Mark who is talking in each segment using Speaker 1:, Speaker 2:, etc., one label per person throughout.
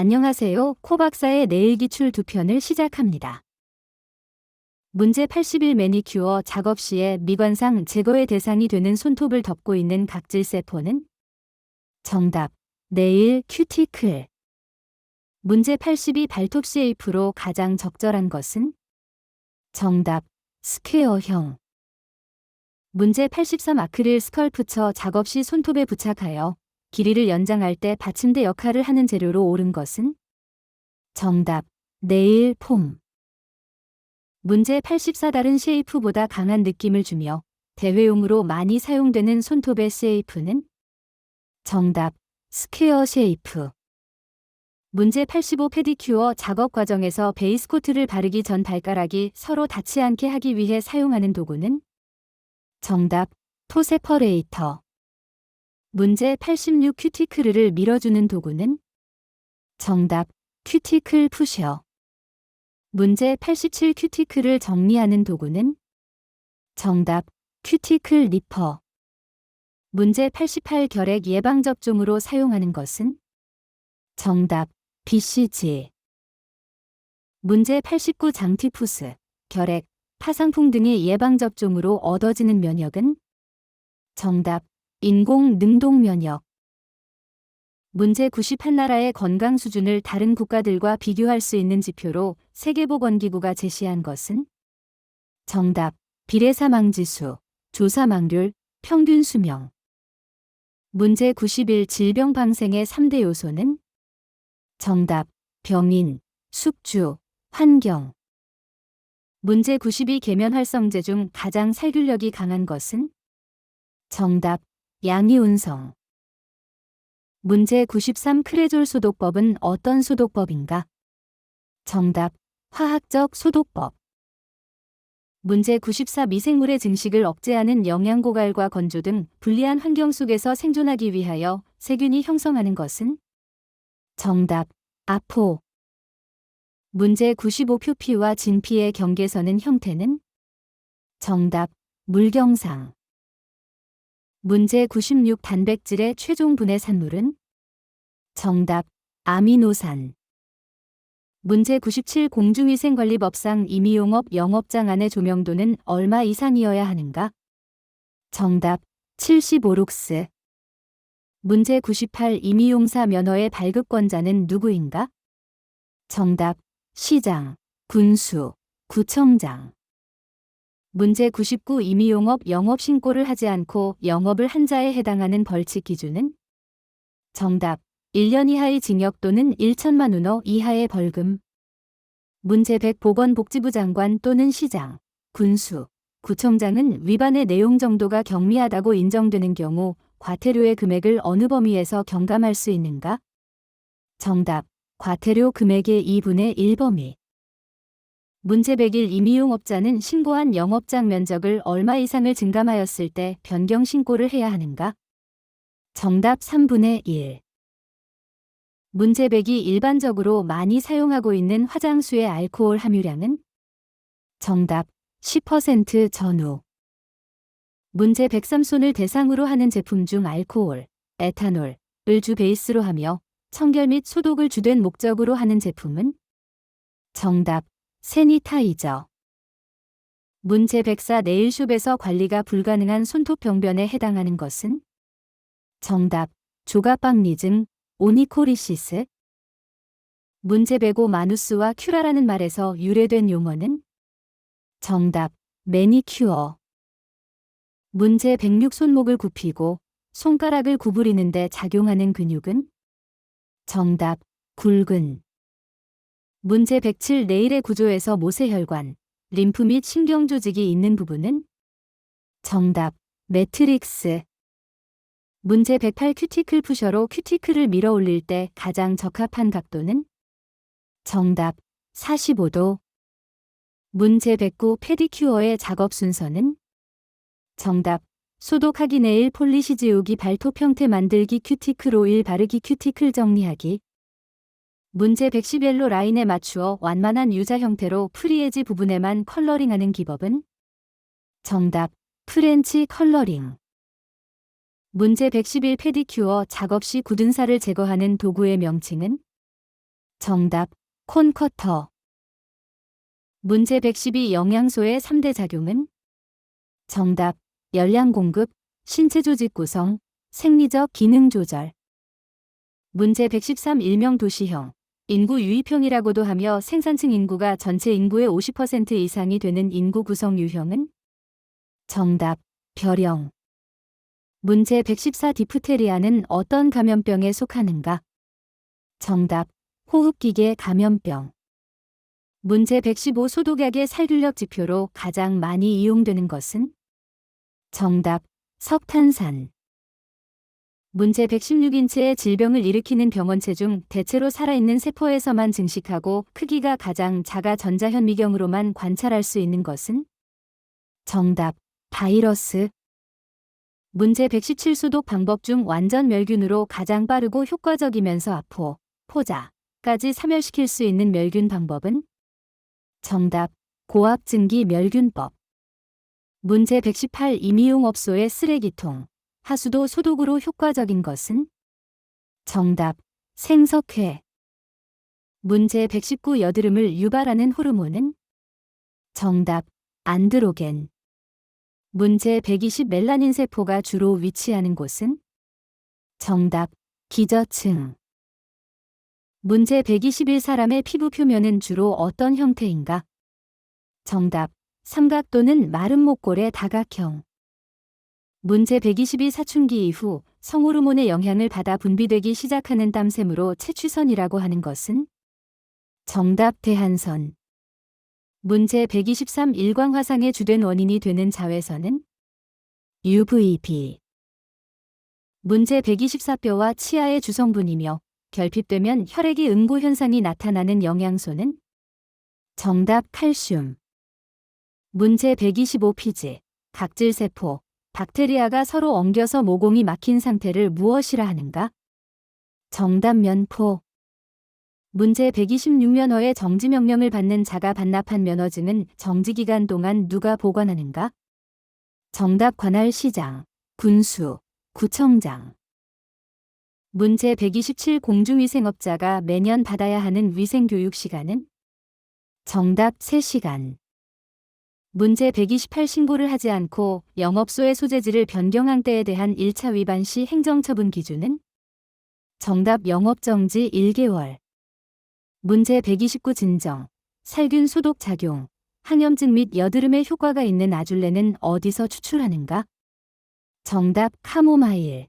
Speaker 1: 안녕하세요. 코박사의 내일 기출 두 편을 시작합니다. 문제 81 매니큐어 작업 시에 미관상 제거의 대상이 되는 손톱을 덮고 있는 각질 세포는? 정답. 네일 큐티클. 문제 82 발톱 쉐이프로 가장 적절한 것은? 정답. 스퀘어형. 문제 83 아크릴 스컬프처 작업 시 손톱에 부착하여 길이를 연장할 때 받침대 역할을 하는 재료로 옳은 것은? 정답. 네일 폼. 문제 84 다른 쉐이프보다 강한 느낌을 주며 대회용으로 많이 사용되는 손톱의 쉐이프는? 정답. 스퀘어 쉐이프. 문제 85 페디큐어 작업 과정에서 베이스 코트를 바르기 전 발가락이 서로 닿지 않게 하기 위해 사용하는 도구는? 정답. 토 세퍼레이터. 문제 86 큐티클을 밀어주는 도구는? 정답. 큐티클 푸셔. 문제 87 큐티클을 정리하는 도구는? 정답. 큐티클 리퍼. 문제 88 결핵 예방접종으로 사용하는 것은? 정답. BCG. 문제 89 장티푸스, 결핵, 파상풍 등의 예방접종으로 얻어지는 면역은? 정답. 인공 능동 면역. 문제 91나라의 건강 수준을 다른 국가들과 비교할 수 있는 지표로 세계보건기구가 제시한 것은? 정답. 비례사망지수, 조사망률, 평균 수명. 문제 91 질병 방생의 3대 요소는? 정답. 병인, 숙주, 환경. 문제 92 계면 활성제 중 가장 살균력이 강한 것은? 정답. 양이운성. 문제 93 크레졸 소독법은 어떤 소독법인가? 정답. 화학적 소독법. 문제 94 미생물의 증식을 억제하는 영양고갈과 건조 등 불리한 환경 속에서 생존하기 위하여 세균이 형성하는 것은? 정답. 아포. 문제 95 표피와 진피의 경계선은 형태는? 정답. 물경상. 문제 96 단백질의 최종 분해 산물은? 정답. 아미노산. 문제 97 공중위생관리법상 임의용업 영업장 안의 조명도는 얼마 이상이어야 하는가? 정답. 75룩스. 문제 98 임의용사 면허의 발급권자는 누구인가? 정답. 시장, 군수, 구청장. 문제 99 임의용업 영업 신고를 하지 않고 영업을 한 자에 해당하는 벌칙 기준은? 정답. 1년 이하의 징역 또는 1천만 원어 이하의 벌금. 문제 100 보건복지부 장관 또는 시장, 군수, 구청장은 위반의 내용 정도가 경미하다고 인정되는 경우 과태료의 금액을 어느 범위에서 경감할 수 있는가? 정답. 과태료 금액의 2분의 1 범위. 문제 100일 임의용업자는 신고한 영업장 면적을 얼마 이상을 증감하였을 때 변경 신고를 해야 하는가? 정답 3분의 1. 문제 100이 일반적으로 많이 사용하고 있는 화장수의 알코올 함유량은? 정답 10% 전후. 문제 103손을 대상으로 하는 제품 중 알코올, 에탄올을 주 베이스로 하며 청결 및 소독을 주된 목적으로 하는 제품은? 정답. 세니타이저. 문제 104 네일숍에서 관리가 불가능한 손톱 병변에 해당하는 것은? 정답. 조가빵리즘, 오니코리시스. 문제 105 마누스와 큐라라는 말에서 유래된 용어는? 정답. 매니큐어. 문제 106 손목을 굽히고 손가락을 구부리는데 작용하는 근육은? 정답. 굵은. 문제 107 내일의 구조에서 모세혈관, 림프 및 신경 조직이 있는 부분은? 정답. 매트릭스. 문제 108 큐티클 푸셔로 큐티클을 밀어 올릴 때 가장 적합한 각도는? 정답. 45도. 문제 109 페디큐어의 작업 순서는? 정답. 소독하기 네일 폴리시 지우기 발톱 형태 만들기 큐티클 오일 바르기 큐티클 정리하기 문제 111로 라인에 맞추어 완만한 유자 형태로 프리에지 부분에만 컬러링하는 기법은? 정답. 프렌치 컬러링 문제 111 페디큐어 작업 시 굳은 살을 제거하는 도구의 명칭은? 정답, 콘커터. 문제 112 영양소의 3대 작용은? 정답, 열량 공급, 신체 조직 구성, 생리적 기능 조절. 문제 113 일명 도시형. 인구 유입형이라고도 하며 생산층 인구가 전체 인구의 50% 이상이 되는 인구 구성 유형은? 정답, 별형. 문제 114 디프테리아는 어떤 감염병에 속하는가? 정답, 호흡기계 감염병. 문제 115 소독약의 살균력 지표로 가장 많이 이용되는 것은? 정답, 석탄산. 문제 116인체의 질병을 일으키는 병원체 중 대체로 살아있는 세포에서만 증식하고 크기가 가장 작아 전자현미경으로만 관찰할 수 있는 것은? 정답, 바이러스. 문제 117 소독 방법 중 완전 멸균으로 가장 빠르고 효과적이면서 아포, 포자까지 사멸시킬 수 있는 멸균 방법은? 정답, 고압 증기 멸균법. 문제 118 임의용업소의 쓰레기통. 하수도 소독으로 효과적인 것은? 정답, 생석회. 문제 119 여드름을 유발하는 호르몬은? 정답, 안드로겐. 문제 120 멜라닌 세포가 주로 위치하는 곳은? 정답, 기저층. 문제 121 사람의 피부 표면은 주로 어떤 형태인가? 정답, 삼각 또는 마른 목골의 다각형. 문제 122 사춘기 이후 성호르몬의 영향을 받아 분비되기 시작하는 땀샘으로 채취선이라고 하는 것은? 정답 대한선. 문제 123 일광화상의 주된 원인이 되는 자외선은? UVB. 문제 124 뼈와 치아의 주성분이며 결핍되면 혈액이 응고 현상이 나타나는 영양소는? 정답 칼슘. 문제 125 피지. 각질세포. 박테리아가 서로 엉겨서 모공이 막힌 상태를 무엇이라 하는가? 정답 면포. 문제 126면허의 정지 명령을 받는 자가 반납한 면허증은 정지 기간 동안 누가 보관하는가? 정답 관할 시장, 군수, 구청장. 문제 127 공중위생업자가 매년 받아야 하는 위생교육 시간은? 정답 3시간. 문제 128 신고를 하지 않고 영업소의 소재지를 변경한 때에 대한 1차 위반 시 행정처분 기준은? 정답 영업정지 1개월. 문제 129 진정. 살균 소독 작용. 항염증 및 여드름에 효과가 있는 아줄레는 어디서 추출하는가? 정답 카모마일.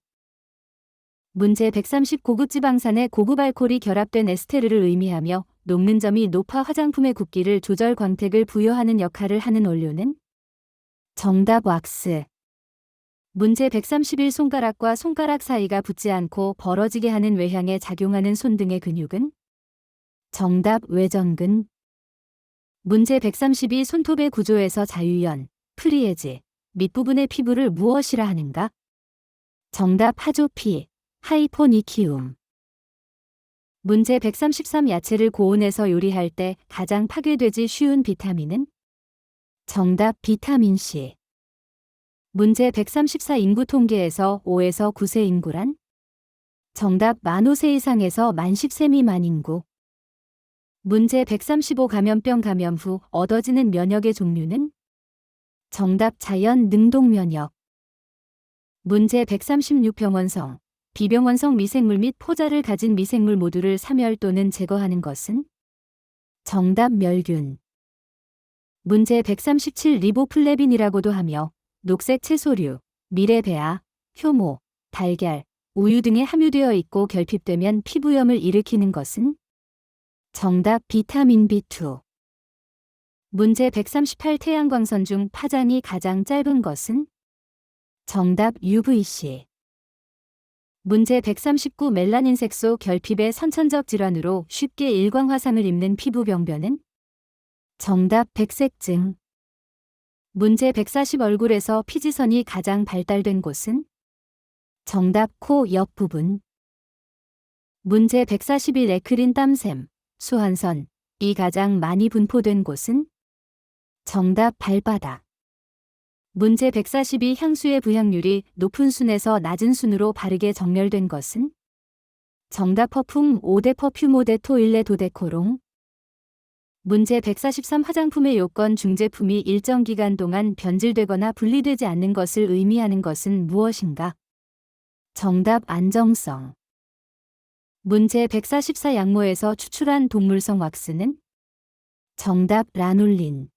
Speaker 1: 문제 130 고급 지방산에 고급 알코올이 결합된 에스테르를 의미하며 녹는 점이 높아 화장품의 굵기를 조절 광택을 부여하는 역할을 하는 원료는? 정답 왁스. 문제 131 손가락과 손가락 사이가 붙지 않고 벌어지게 하는 외향에 작용하는 손 등의 근육은? 정답 외전근. 문제 132 손톱의 구조에서 자유연, 프리에지, 밑부분의 피부를 무엇이라 하는가? 정답 하조피, 하이포니키움. 문제 133 야채를 고온에서 요리할 때 가장 파괴되지 쉬운 비타민은? 정답 비타민C. 문제 134 인구 통계에서 5에서 9세 인구란? 정답 만 5세 이상에서 만 10세 미만 인구. 문제 135 감염병 감염 후 얻어지는 면역의 종류는? 정답 자연 능동 면역. 문제 136 병원성. 비병원성 미생물 및 포자를 가진 미생물 모두를 사멸 또는 제거하는 것은? 정답 멸균. 문제 137 리보플레빈이라고도 하며 녹색 채소류, 미레베아, 효모, 달걀, 우유 등에 함유되어 있고 결핍되면 피부염을 일으키는 것은? 정답 비타민 B2. 문제 138 태양광선 중 파장이 가장 짧은 것은? 정답 UVC. 문제 139 멜라닌 색소 결핍의 선천적 질환으로 쉽게 일광화상을 입는 피부 병변은? 정답 백색증. 문제 140 얼굴에서 피지선이 가장 발달된 곳은? 정답 코 옆부분. 문제 141 에크린 땀샘, 수한선, 이 가장 많이 분포된 곳은? 정답 발바닥. 문제 142 향수의 부향률이 높은 순에서 낮은 순으로 바르게 정렬된 것은? 정답 퍼퓸 5대 퍼퓸 5대 토일레 도데코롱 문제 143 화장품의 요건 중제품이 일정 기간 동안 변질되거나 분리되지 않는 것을 의미하는 것은 무엇인가? 정답 안정성 문제 144 양모에서 추출한 동물성 왁스는 정답 라놀린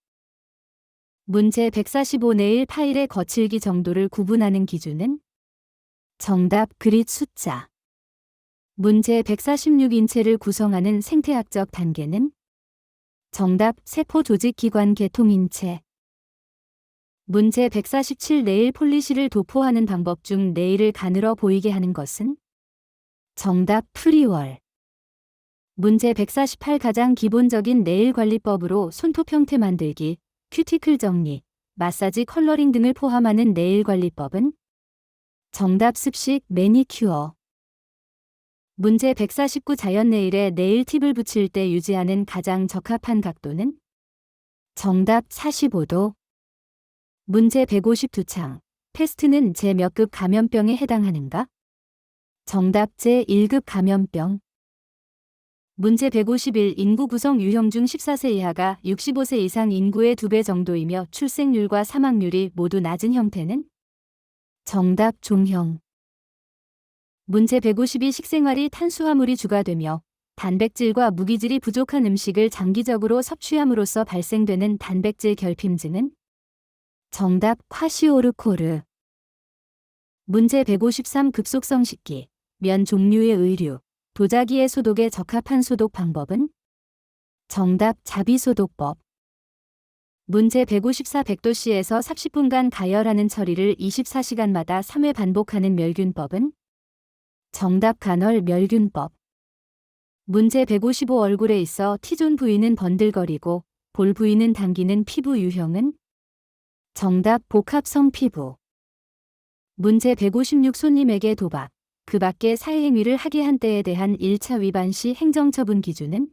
Speaker 1: 문제 145 네일 파일의 거칠기 정도를 구분하는 기준은? 정답 그릿 숫자. 문제 146 인체를 구성하는 생태학적 단계는? 정답 세포 조직 기관 계통 인체. 문제 147 네일 폴리시를 도포하는 방법 중 네일을 가늘어 보이게 하는 것은? 정답 프리월. 문제 148 가장 기본적인 네일 관리법으로 손톱 형태 만들기, 큐티클 정리, 마사지 컬러링 등을 포함하는 네일 관리법은 정답 습식 매니큐어. 문제 149 자연 네일에 네일 팁을 붙일 때 유지하는 가장 적합한 각도는 정답 45도. 문제 152창 패스트는 제 몇 급 감염병에 해당하는가? 정답 제 1급 감염병 문제 151 인구 구성 유형 중 14세 이하가 65세 이상 인구의 2배 정도이며 출생률과 사망률이 모두 낮은 형태는? 정답 종형. 문제 152 식생활이 탄수화물이 주가 되며 단백질과 무기질이 부족한 음식을 장기적으로 섭취함으로써 발생되는 단백질 결핍증은? 정답 콰시오르코르. 문제 153 급속성 식기. 면 종류의 의류 도자기의 소독에 적합한 소독 방법은? 정답 자비소독법. 문제 154 100도씨에서 30분간 가열하는 처리를 24시간마다 3회 반복하는 멸균법은? 정답 간헐 멸균법. 문제 155 얼굴에 있어 T존 부위는 번들거리고 볼 부위는 당기는 피부 유형은? 정답 복합성 피부. 문제 156 손님에게 도박, 그 밖에 사회행위를 하게 한 때에 대한 1차 위반 시 행정처분 기준은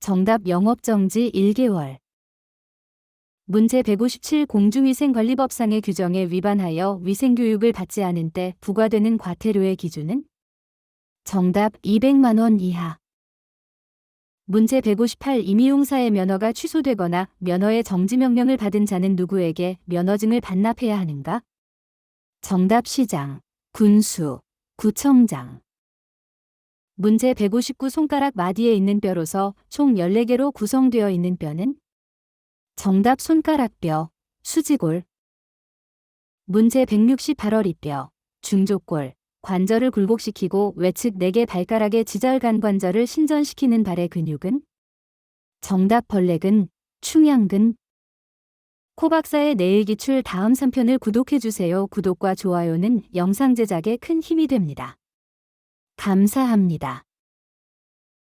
Speaker 1: 정답 영업정지 1개월. 문제 157 공중위생관리법상의 규정에 위반하여 위생교육을 받지 않은 때 부과되는 과태료의 기준은 정답 200만 원 이하. 문제 158 임의용사의 면허가 취소되거나 면허의 정지 명령을 받은 자는 누구에게 면허증을 반납해야 하는가? 정답 시장, 군수, 구청장. 문제 159 손가락 마디에 있는 뼈로서 총 14개로 구성되어 있는 뼈는 정답 손가락뼈, 수지골. 문제 168어리뼈, 중족골, 관절을 굴곡시키고 외측 4개 발가락의 지절간 관절을 신전시키는 발의 근육은 정답 벌레근, 충양근. 코박사의 내일 기출 다음 3편을 구독해주세요. 구독과 좋아요는 영상 제작에 큰 힘이 됩니다. 감사합니다.